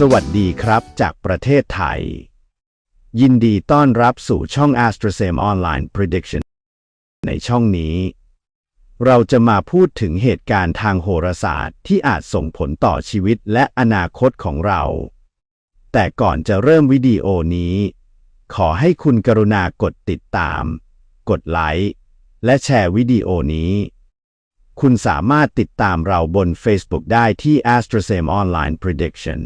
สวัสดีครับจากประเทศไทย ยินดีต้อนรับสู่ช่อง AstraZeneca Online Prediction ในช่องนี้ เราจะมาพูดถึงเหตุการณ์ทางโหราศาสตร์ที่อาจส่งผลต่อชีวิตและอนาคตของเรา แต่ก่อนจะเริ่มวิดีโอนี้ ขอให้คุณกรุณากดติดตาม กดไลค์ และแชร์วิดีโอนี้คุณสามารถติดตามเราบน Facebook ได้ที่ AstraZeneca Online Prediction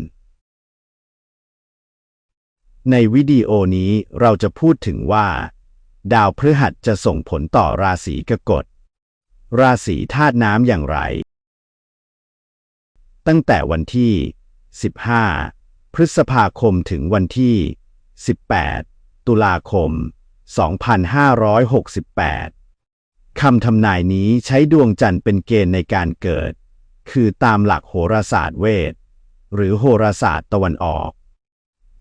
ในวิดีโอนี้เราจะพูดถึงว่า ดาวพฤหัสจะส่งผลต่อราศีกรกฎ ราศีธาตุน้ำอย่างไร ตั้งแต่วันที่ 15 พฤษภาคมถึงวันที่ 18 ตุลาคม 2568 คำทำนายนี้ใช้ดวงจันทร์เป็นเกณฑ์ในการเกิด คือตามหลักโหราศาสตร์เวท หรือโหราศาสตร์ตะวันออก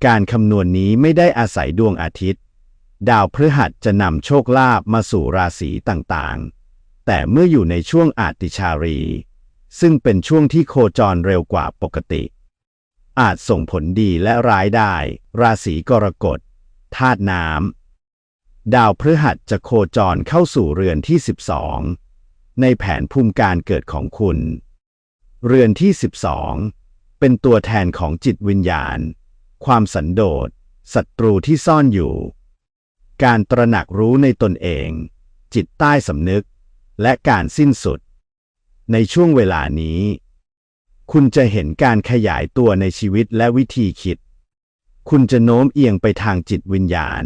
การคำนวณนี้ไม่ได้อาศัยดวงอาทิตย์ ดาวพฤหัสจะนำโชคลาภมาสู่ราศีต่างๆ แต่เมื่ออยู่ในช่วงอาติชารี ซึ่งเป็นช่วงที่โคจรเร็วกว่าปกติ อาจส่งผลดีและร้ายได้ ราศีกรกฎธาตุน้ำดาวพฤหัสจะโคจรเข้าสู่เรือนที่ 12 ในแผนภูมิการเกิดของคุณ เรือนที่ 12 เป็นตัวแทนของจิตวิญญาณ ความสันโดษศัตรูที่ซ่อนอยู่ การตระหนักรู้ในตนเอง จิตใต้สำนึก และการสิ้นสุด ในช่วงเวลานี้ คุณจะเห็นการขยายตัวในชีวิตและวิธีคิด คุณจะโน้มเอียงไปทางจิตวิญญาณ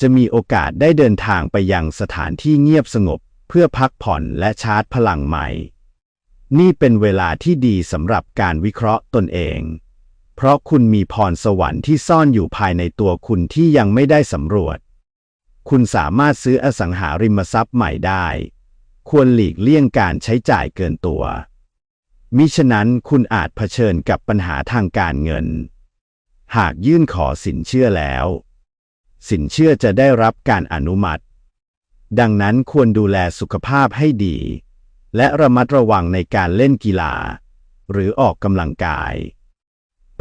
จะมีโอกาสได้เดินทางไปยังสถานที่เงียบสงบเพื่อพักผ่อนและชาร์จพลังใหม่ นี่เป็นเวลาที่ดีสำหรับการวิเคราะห์ตนเอง เพราะคุณมีพรสวรรค์ที่ซ่อนอยู่ภายในตัวคุณที่ยังไม่ได้สำรวจ คุณสามารถซื้ออสังหาริมทรัพย์ใหม่ได้ ควรหลีกเลี่ยงการใช้จ่ายเกินตัว มิฉะนั้นคุณอาจเผชิญกับปัญหาทางการเงิน หากยื่นขอสินเชื่อแล้ว สินเชื่อจะได้รับการอนุมัติ ดังนั้นควรดูแลสุขภาพให้ดี และระมัดระวังในการเล่นกีฬา หรือออกกำลังกาย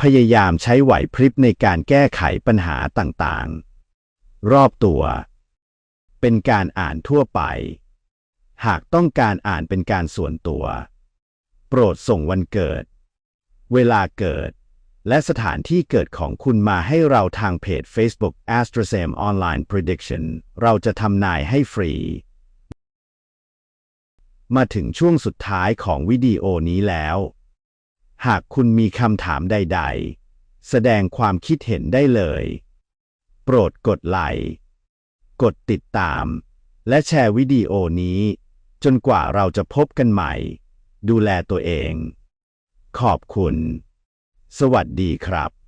พยายามใช้ไหวพริบในการแก้ไขปัญหาต่างๆ รอบตัว เป็นการอ่านทั่วไป หากต้องการอ่านเป็นการส่วนตัว โปรดส่งวันเกิด เวลาเกิด และสถานที่เกิดของคุณมาให้เราทางเพจ Facebook AstraZem Online Prediction เราจะทำนายให้ฟรี มาถึงช่วงสุดท้ายของวิดีโอนี้แล้ว หากคุณมีคำถามใด ๆ แสดงความคิดเห็นได้เลย โปรดกดไลค์ กดติดตาม และแชร์วิดีโอนี้ จนกว่าเราจะพบกันใหม่ ดูแลตัวเอง ขอบคุณ สวัสดีครับ